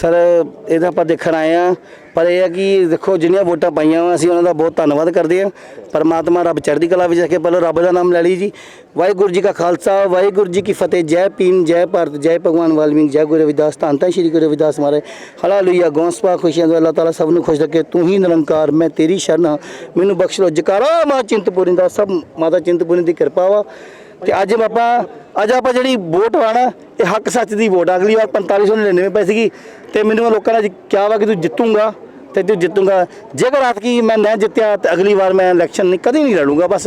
Sir ਇਹਦਾ ਆਪਾਂ ਦੇਖਣ ਆਏ ਆ ਪਰ ਇਹ ਹੈ ਕਿ ਦੇਖੋ, ਜਿੰਨੀਆਂ ਵੋਟਾਂ ਪਾਈਆਂ ਵਾ, ਅਸੀਂ ਉਹਨਾਂ ਦਾ ਬਹੁਤ ਧੰਨਵਾਦ ਕਰਦੇ ਆ ਪਰਮਾਤਮਾ ਰੱਬ ਚੜ੍ਹਦੀ ਕਲਾ ਵਿੱਚ ਰੱਖੇ, ਪਹਿਲਾਂ ਰੱਬ ਦਾ ਨਾਮ ਲੈ ਲਈ ਜੀ। ਵਾਹਿਗੁਰੂ ਜੀ ਕਾ ਖਾਲਸਾ, ਵਾਹਿਗੁਰੂ ਜੀ ਕੀ ਫਤਿਹ। ਜੈ ਭੀਮ, ਜੈ ਭਾਰਤ, ਜੈ ਭਗਵਾਨ ਵਾਲਮੀਕ ਜੈ ਗੁਰੂ ਰਵਿਦਾਸ। ਧੰਨ ਧੰਨ ਸ਼੍ਰੀ ਗੁਰੂ ਰਵਿਦਾਸ ਮਹਾਰਾਜ। ਹਾਲੇਲੂਇਆ ਗੌਂਸਪਾ ਖੁਸ਼ੀਆਂ ਦਾ ਅੱਲਾਹ ਤਾਲਾ ਸਭ ਨੂੰ ਖੁਸ਼ ਰੱਖੇ। ਤੂੰ ਹੀ ਨਿਰੰਕਾਰ, ਮੈਂ ਤੇਰੀ ਸ਼ਰਨ। ਮੈਨੂੰ ਬਖਸ਼ ਲੋ ਜਕਾਰਾ ਮਾਂ ਚਿੰਤਪੁਰੀ ਦਾ ਸਭ ਮਾਤਾ ਚਿੰਤਪੁਰੀ ਦੀ ਕਿਰਪਾ ਵਾ। ਤੇ ਅੱਜ ਆਪਾਂ ਅੱਜ ਆਪਾਂ ਜਿਹੜੀ ਵੋਟ ਆਣਾ ਇਹ ਹੱਕ ਸੱਚ ਦੀ ਵੋਟ ਆ। ਅਗਲੀ ਵਾਰ 4599 ਪੈ ਸੀਗੀ, ਤੇ ਮੈਨੂੰ ਲੋਕਾਂ ਨੇ ਅੱਜ ਕਿਹਾ ਵਾ ਕਿ ਤੂੰ ਜਿੱਤੂਗਾ ਤੇ ਤੂੰ ਜਿੱਤੂਗਾ ਜੇਕਰ ਰਾਤ ਕੀ ਮੈਂ ਨਾ ਜਿੱਤਿਆ ਤੇ ਅਗਲੀ ਵਾਰ ਮੈਂ ਇਲੈਕਸ਼ਨ ਨਹੀਂ ਕਦੀ ਨਹੀਂ ਲੜੂੰਗਾ ਬਸ।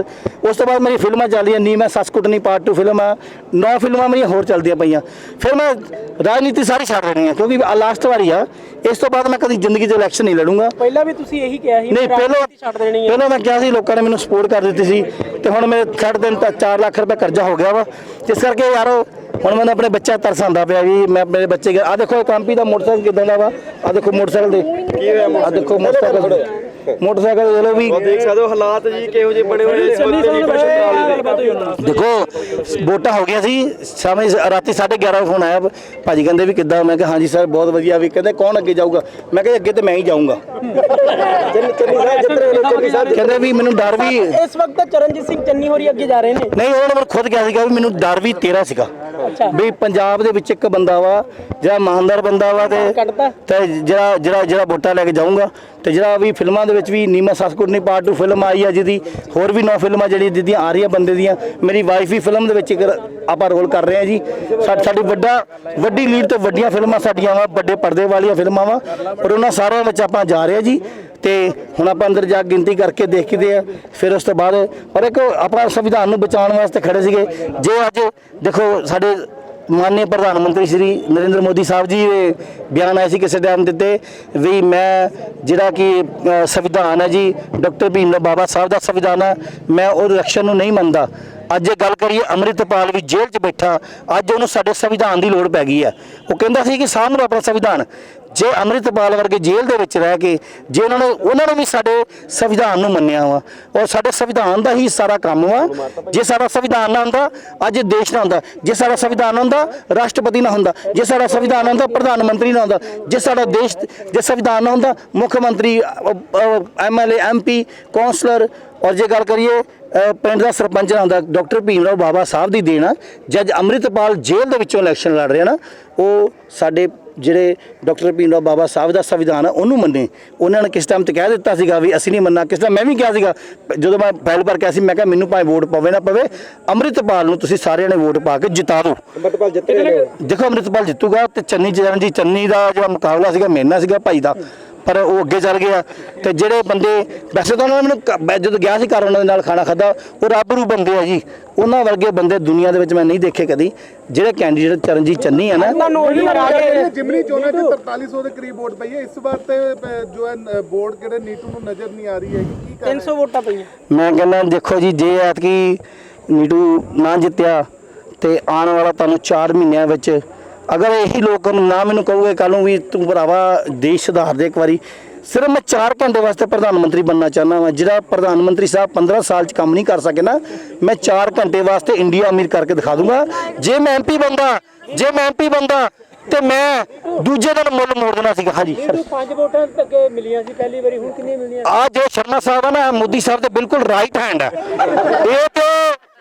ਉਸ ਤੋਂ ਬਾਅਦ ਮੇਰੀ ਫਿਲਮਾਂ ਚੱਲਦੀਆਂ ਨੀ ਮੈਂ ਸਸਕੁੱਟਨੀ ਪਾਰਟ 2 ਫਿਲਮ ਆ ਨੌ ਫਿਲਮਾਂ ਮੇਰੀਆਂ ਹੋਰ ਚੱਲਦੀਆਂ ਪਈਆਂ। ਫਿਰ ਮੈਂ ਰਾਜਨੀਤੀ ਸਾਰੀ ਛੱਡ ਦੇਣੀ ਆ ਕਿਉਂਕਿ ਲਾਸਟ ਵਾਰੀ ਆ ਇਸ ਤੋਂ ਬਾਅਦ ਮੈਂ ਕਦੀ ਜ਼ਿੰਦਗੀ 'ਚ ਇਲੈਕਸ਼ਨ ਨਹੀਂ ਲੜੂੰਗਾ। ਪਹਿਲਾਂ ਵੀ ਤੁਸੀਂ ਇਹੀ ਕਿਹਾ ਸੀ ਨਹੀਂ ਪਹਿਲਾਂ ਛੱਡ ਦੇਣੀ ਹੈ ਪਹਿਲਾਂ ਮੈਂ ਕਿਹਾ ਸੀ ਲੋਕਾਂ ਨੇ ਮੈਨੂੰ ਸਪੋਰਟ ਕਰ ਦਿੱਤੀ ਸੀ ਤੇ ਹੁਣ ਮੇਰੇ ਛੱਡ ਦੇਣ ਤਾਂ 4 ਲੱਖ ਰੁਪਏ ਕਰਜ਼ਾ ਹੋ ਗਿਆ ਵਾ। ਜਿਸ ਕਰਕੇ ਯਾਰ ਹੁਣ ਮੈਨੂੰ ਆਪਣੇ ਬੱਚਾ ਤਰਸ ਆਉਂਦਾ ਪਿਆ ਵੀ ਮੈਂ ਮੇਰੇ ਬੱਚੇ ਆ ਦੇਖੋ ਇਹ ਕੰਪੀ ਦਾ ਮੋਟਰਸਾਈਕਲ ਕਿਦਾਂ ਦਾ ਵਾ? ਆ ਦੇਖੋ ਮੋਟਰਸਾਈਕਲ ਦੇ। ਆ ਦੇਖੋ ਮੋਟਰਸਾਈਕਲ। ਮੋਟਰਸਾਈਕਲ ਦੇ ਲੋ ਵੀ ਦੇਖ ਸਕਦੇ ਹੋ ਹਾਲਾਤ ਜੀ ਕਿਹੋ ਜਿਹੇ ਬਣੇ ਹੋਏ ਇਸ ਵਕਤ ਦੀ ਪ੍ਰਸ਼ਨ ਦੇਖੋ ਵੋਟਾਂ ਹੋ ਗਿਆ ਸੀ ਸ਼ਾਮੇ ਰਾਤੀ 11:30 ਵਜੇ ਫੋਨ ਆਇਆ ਭਾਜੀ ਕਹਿੰਦੇ ਵੀ ਕਿੱਦਾਂ? ਮੈਂ ਕਿਹਾ ਹਾਂਜੀ ਸਰ ਬਹੁਤ ਵਧੀਆ ਵੀ ਕਹਿੰਦੇ ਕੌਣ ਅੱਗੇ ਜਾਊਗਾ? ਮੈਂ ਕਿਹਾ ਅੱਗੇ ਤੇ ਮੈਂ ਹੀ ਜਾਊਂਗਾ। ਕਹਿੰਦੇ ਵੀ ਮੈਨੂੰ ਡਰ ਵੀ ਇਸ ਵਕਤ ਚਰਨਜੀਤ ਸਿੰਘ ਚੰਨੀ ਹੋਰੀ ਅੱਗੇ ਜਾ ਰਹੇ ਨੇ। ਨਹੀਂ ਉਹਨਾਂ ਨੇ ਖੁਦ ਕਿਹਾ ਸੀਗਾ ਵੀ ਮੈਨੂੰ ਡਰ ਵੀ ਤੇਰਾ ਸੀਗਾ। ਵੀ ਪੰਜਾਬ ਦੇ ਵਿੱਚ ਇੱਕ ਬੰਦਾ ਵਾ ਜਿਹੜਾ ਇਮਾਨਦਾਰ ਬੰਦਾ ਵਾ ਤੇ ਤੇ ਜਿਹੜਾ ਜਿਹੜਾ ਜਿਹੜਾ ਵੋਟਾਂ ਲੈ ਕੇ ਜਾਊਂਗਾ ਤੇ ਜਿਹੜਾ ਵੀ ਫਿਲਮਾਂ ਦੇ ਵਿੱਚ ਵੀ ਨੀਮਾ ਸਸਕੁਟਨੀ ਪਾਰਟ 2 ਫਿਲਮ ਆਈ ਆ ਜਿਹਦੀ ਹੋਰ ਵੀ ਨੌ ਫਿਲਮਾਂ ਜਿਹੜੀ ਜਿਹਦੀਆਂ ਆ ਰਹੀਆਂ ਬੰਦੇ ਦੀਆਂ ਮੇਰੀ ਵਾਈਫ ਵੀ ਫਿਲਮ ਦੇ ਵਿੱਚ ਇੱਕ ਆਪਾਂ ਰੋਲ ਕਰ ਰਹੇ ਆ ਜੀ। ਸਾਡੀ ਵੱਡਾ, ਵੱਡੀ ਲੀਡ ਤੇ ਵੱਡੀਆਂ ਫਿਲਮਾਂ ਸਾਡੀਆਂ ਵਾ, ਵੱਡੇ ਪਰਦੇ ਵਾਲੀਆਂ ਫਿਲਮਾਂ ਵਾ ਪਰ ਉਹਨਾਂ ਸਾਰਿਆਂ ਵਿੱਚ ਆਪਾਂ ਜਾ ਰਹੇ ਆ ਜੀ। ਤੇ ਹੁਣ ਆਪਾਂ ਅੰਦਰ ਜਾ ਕੇ ਗਿਣਤੀ ਕਰਕੇ ਦੇਖਦੇ ਆ ਫਿਰ ਉਸ ਤੋਂ ਬਾਅਦ ਪਰ ਇੱਕ ਆਪਣਾ ਸੰਵਿਧਾਨ ਨੂੰ ਬਚਾਉਣ ਵਾਸਤੇ ਖੜੇ ਸੀਗੇ। ਜੇ ਅੱਜ ਦੇਖੋ ਸਾਡੇ ਮਾਨਯ ਪ੍ਰਧਾਨ ਮੰਤਰੀ ਸ਼੍ਰੀ ਨਰਿੰਦਰ ਮੋਦੀ ਸਾਹਿਬ ਜੀ ਦੇ ਬਿਆਨ ਆਏ ਸੀ ਕਿਸੇ ਟਾਈਮ ਦਿੱਤੇ ਵੀ ਮੈਂ ਜਿਹੜਾ ਕਿ ਸੰਵਿਧਾਨ ਹੈ ਜੀ, ਡਾਕਟਰ ਭੀਮ ਰਾਓ ਬਾਬਾ ਸਾਹਿਬ ਦਾ ਸੰਵਿਧਾਨ ਹੈ ਮੈਂ ਉਹ ਰਕਸ਼ਣ ਨੂੰ ਨਹੀਂ ਮੰਨਦਾ। ਅੱਜ ਇਹ ਗੱਲ ਕਰੀਏ, ਅੰਮ੍ਰਿਤਪਾਲ ਵੀ ਜੇਲ੍ਹ 'ਚ ਬੈਠਾ, ਅੱਜ ਉਹਨੂੰ ਸਾਡੇ ਸੰਵਿਧਾਨ ਦੀ ਲੋੜ ਪੈ ਗਈ ਹੈ। ਉਹ ਕਹਿੰਦਾ ਸੀ ਕਿ ਸਾਹਮਣੇ ਆਪਣਾ ਸੰਵਿਧਾਨ। ਜੇ ਅੰਮ੍ਰਿਤਪਾਲ ਵਰਗੇ ਜੇਲ੍ਹ ਦੇ ਵਿੱਚ ਰਹਿ ਕੇ ਜੇ ਉਹਨਾਂ ਨੇ ਉਹਨਾਂ ਨੇ ਵੀ ਸਾਡੇ ਸੰਵਿਧਾਨ ਨੂੰ ਮੰਨਿਆ ਵਾ, ਔਰ ਸਾਡੇ ਸੰਵਿਧਾਨ ਦਾ ਹੀ ਸਾਰਾ ਕੰਮ ਵਾ। ਜੇ ਸਾਡਾ ਸੰਵਿਧਾਨ ਨਾ ਹੁੰਦਾ, ਅੱਜ ਦੇਸ਼ ਨਾ ਹੁੰਦਾ। ਜੇ ਸਾਡਾ ਸੰਵਿਧਾਨ ਹੁੰਦਾ, ਰਾਸ਼ਟਰਪਤੀ ਨਾ ਹੁੰਦਾ। ਜੇ ਸਾਡਾ ਸੰਵਿਧਾਨ ਹੁੰਦਾ, ਪ੍ਰਧਾਨ ਮੰਤਰੀ ਨਾ ਹੁੰਦਾ। ਜੇ ਸਾਡਾ ਦੇਸ਼ ਜੇ ਸੰਵਿਧਾਨ ਨਾ ਹੁੰਦਾ, ਮੁੱਖ ਮੰਤਰੀ ਐਮਐਲਏ ਐਮਪੀ ਕੌਂਸਲਰ, ਔਰ ਜੇ ਗੱਲ ਕਰੀਏ ਪਿੰਡ ਦਾ ਸਰਪੰਚ ਨਾ ਹੁੰਦਾ, ਡਾਕਟਰ ਭੀਮ ਰਾਓ ਬਾਬਾ ਸਾਹਿਬ ਦੀ ਦੇਣ ਆ। ਜੱਜ ਅੰਮ੍ਰਿਤਪਾਲ ਜੇਲ੍ਹ ਦੇ ਵਿੱਚੋਂ ਇਲੈਕਸ਼ਨ ਲੜ ਰਿਹਾ ਨਾ, ਉਹ ਸਾਡੇ ਜਿਹੜੇ ਡਾਕਟਰ ਭੀਮ ਰਾਓ ਬਾਬਾ ਸਾਹਿਬ ਦਾ ਸੰਵਿਧਾਨ ਆ ਉਹਨੂੰ ਮੰਨੇ। ਉਹਨਾਂ ਨੇ ਕਿਸ ਟਾਈਮ ਤੇ ਕਹਿ ਦਿੱਤਾ ਸੀਗਾ ਵੀ ਅਸੀਂ ਨਹੀਂ ਮੰਨਣਾ ਕਿਸ ਟਾਈਮ ਮੈਂ ਵੀ ਕਿਹਾ ਸੀਗਾ ਜਦੋਂ ਮੈਂ ਫਾਈਲ ਭਰ ਕੇ ਆਇਆ ਸੀ ਮੈਂ ਕਿਹਾ ਮੈਨੂੰ ਭਾਵੇਂ ਵੋਟ ਪਵੇ ਨਾ ਪਵੇ ਅੰਮ੍ਰਿਤਪਾਲ ਨੂੰ ਤੁਸੀਂ ਸਾਰਿਆਂ ਨੇ ਵੋਟ ਪਾ ਕੇ ਜਿਤਾ ਦਿਓ ਅੰਮ੍ਰਿਤਪਾਲ ਜਿੱਤ ਰਹੇ ਨੇ ਦੇਖੋ ਅੰਮ੍ਰਿਤਪਾਲ ਜਿੱਤੂਗਾ ਤੇ ਚੰਨੀ ਜਰਨ ਜੀ ਚੰਨੀ ਦਾ ਜਿਹੜਾ ਮੁਕਾਬਲਾ ਸੀਗਾ ਮੇਰੇ ਨਾਲ ਸੀਗਾ ਭਾਈ ਦਾ। ਪਰ ਉਹ ਅੱਗੇ ਚੱਲ ਗਿਆ। ਤੇ ਜਿਹੜੇ ਬੰਦੇ ਵੈਸੇ ਤਾਂ ਉਹਨਾਂ ਨੇ ਮੈਨੂੰ ਜਦੋਂ ਗਿਆ ਸੀ ਘਰ ਉਹਨਾਂ ਦੇ ਨਾਲ ਖਾਣਾ ਖਾਦਾ ਉਹ ਰੱਬ ਰੂ ਬੰਦੇ ਆ ਜੀ। ਉਹਨਾਂ ਵਰਗੇ ਬੰਦੇ ਦੁਨੀਆ ਦੇ ਵਿੱਚ ਮੈਂ ਨਹੀਂ ਦੇਖੇ ਕਦੀ। ਜਿਹੜੇ ਕੈਂਡੀਡੇਟ ਚਰਨਜੀਤ ਚੰਨੀ ਆ ਨਾ ਤੁਹਾਨੂੰ ਉਹੀ ਲਗਾ ਕੇ ਜਿਮਨੀ ਚੋਣਾਂ 'ਚ 4300 ਦੇ ਕਰੀਬ ਵੋਟ ਪਈ ਹੈ ਇਸ ਵਾਰ ਤੇ ਜੋ ਹੈ ਵੋਟ ਕਿਹੜੇ ਨੀਟੂ ਨੂੰ ਨਜ਼ਰ ਨਹੀਂ ਆ ਰਹੀ ਹੈ ਕੀ ਕਰ 300 ਵੋਟਾਂ ਪਈਆਂ। ਮੈਂ ਕਹਿੰਦਾ ਦੇਖੋ ਜੀ ਜੇ ਐਤਕੀ ਨੀਟੂ ਨਾ ਜਿੱਤਿਆ ਤੇ ਆਉਣ ਵਾਲਾ ਤੁਹਾਨੂੰ 4 ਮਹੀਨਿਆਂ ਵਿੱਚ ਅਗਰ ਇਹੀ ਲੋਕ ਨਾ ਮੈਨੂੰ ਕਹੂਗੇ ਕੱਲ ਨੂੰ ਵੀ ਤੂੰ ਭਰਾਵਾ ਦੇਸ਼ ਸੁਧਾਰ ਦੇ ਇੱਕ ਵਾਰੀ। ਸਿਰਫ ਮੈਂ 4 ਘੰਟੇ ਵਾਸਤੇ ਪ੍ਰਧਾਨ ਮੰਤਰੀ ਬਣਨਾ ਚਾਹੁੰਦਾ ਵਾਂ ਜਿਹੜਾ ਪ੍ਰਧਾਨ ਮੰਤਰੀ ਸਾਹਿਬ 15 ਸਾਲ ਚ ਕੰਮ ਨਹੀਂ ਕਰ ਸਕੇ ਨਾ ਮੈਂ 4 ਘੰਟੇ ਵਾਸਤੇ ਇੰਡੀਆ ਅਮੀਰ ਕਰਕੇ ਦਿਖਾ ਦੂੰਗਾ। ਜੇ ਮੈਂ ਐਮਪੀ ਬੰਦਾ ਜੇ ਮੈਂ ਐਮਪੀ ਬੰਦਾ ਤੇ ਮੈਂ ਦੂਜੇ ਦਿਨ ਮੁੱਲ ਮੋੜ ਦੇਣਾ ਸੀਗਾ। ਹਾਂਜੀ ਸਰ। ਪੰਜ ਵੋਟਾਂ ਤੱਕ ਮਿਲੀਆਂ ਸੀ ਪਹਿਲੀ ਵਾਰੀ ਹੁਣ ਕਿੰਨੀਆਂ ਮਿਲੀਆਂ? ਆ ਜੋ ਸ਼ਰਮਾ ਸਾਹਿਬ ਆ ਨਾ ਮੋਦੀ ਸਾਹਿਬ ਦੇ ਬਿਲਕੁਲ ਰਾਈਟ ਹੈਂਡ ਹੈ ਇਹ ਤੇ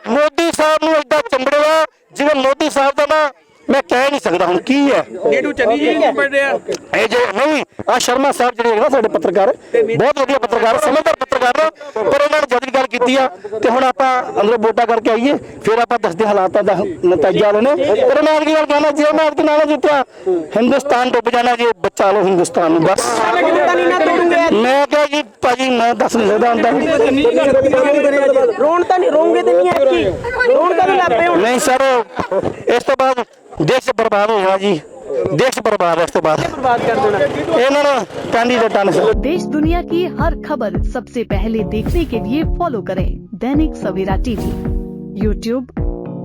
ਮੋਦੀ ਸਾਹਿਬ ਨੂੰ ਏਦਾਂ ਚੰਬੜਿਆ ਜਿਵੇਂ ਮੋਦੀ ਸਾਹਿਬ ਦਾ ਨਾ ਮੈਂ ਕਹਿ ਨਹੀਂ ਸਕਦਾ ਹੁਣ ਕੀ ਹੈ। ਨੀਟੂ ਚੰਨੀ ਜੀ ਪੜਿਆ ਇਹ ਜੋ ਨਹੀਂ ਆ ਸ਼ਰਮਾ ਸਾਹਿਬ ਜਿਹੜੇ ਹੈਗੇ ਨਾ ਸਾਡੇ ਪੱਤਰਕਾਰ ਬਹੁਤ ਵਧੀਆ ਪੱਤਰਕਾਰ ਸਮਝਦਾਰ ਪੱਤਰਕਾਰ ਨੇ ਪਰ ਇਹਨਾਂ ਨੇ ਜਦ ਵੀ ਗੱਲ ਕੀਤੀ ਆ ਤੇ ਹੁਣ ਆਪਾਂ ਅੰਦਰੋਂ ਵੋਟਾਂ ਕਰਕੇ ਆਈਏ ਫਿਰ ਆਪਾਂ ਦੱਸਦੇ ਹਾਲਾਤਾਂ ਦਾ ਨਤੀਜਾ ਲੈਣੇ ਪਰ ਮੈਂ ਅਗਲੀ ਗੱਲ ਕਹਿਣਾ ਜੇ ਮੈਂ ਅਗਲੀ ਨਾਲ ਜਿੱਤਿਆ ਹਿੰਦੁਸਤਾਨ ਡੁੱਬ ਜਾਣਾ ਜੀ ਬਚਾ ਲਓ ਹਿੰਦੁਸਤਾਨ ਨੂੰ ਬਸ। ਮੈਂ ਕਿਹਾ ਜੀ ਭਾਜੀ ਮੈਂ ਦੱਸ ਨਹੀਂ ਸਕਦਾ ਹੁੰਦਾ। ਰੋਣ ਤਾਂ ਨਹੀਂ ਰੋਂਗੇ ਤੇ ਨਹੀਂ ਐਤਕੀ। ਰੋਣ ਤਾਂ ਨਹੀਂ ਲੱਪੇ ਹੁਣ। ਨਹੀਂ ਸਰ ਇਸ ਤੋਂ ਬਾਅਦ ਦੇਸ਼ ਬਰਬਾਦ ਹੋਇਆ ਜੀ ਦੇਸ਼ ਬਰਬਾਦ ਹੈ ਇਸ ਤੋਂ ਬਾਅਦ ਬਰਬਾਦ ਕਰ ਦੇਣਾ ਇਹਨਾਂ ਨੂੰ ਕੈਂਡੀਡੇਟਾਂ ਨੇ ਸਰ देश दुनिया की हर खबर सबसे पहले देखने के लिए फॉलो करें Dainik Savera TV YouTube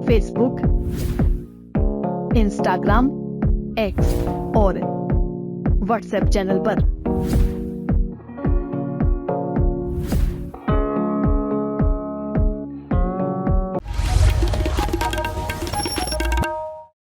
Facebook Instagram X और व्हाट्सएप चैनल पर।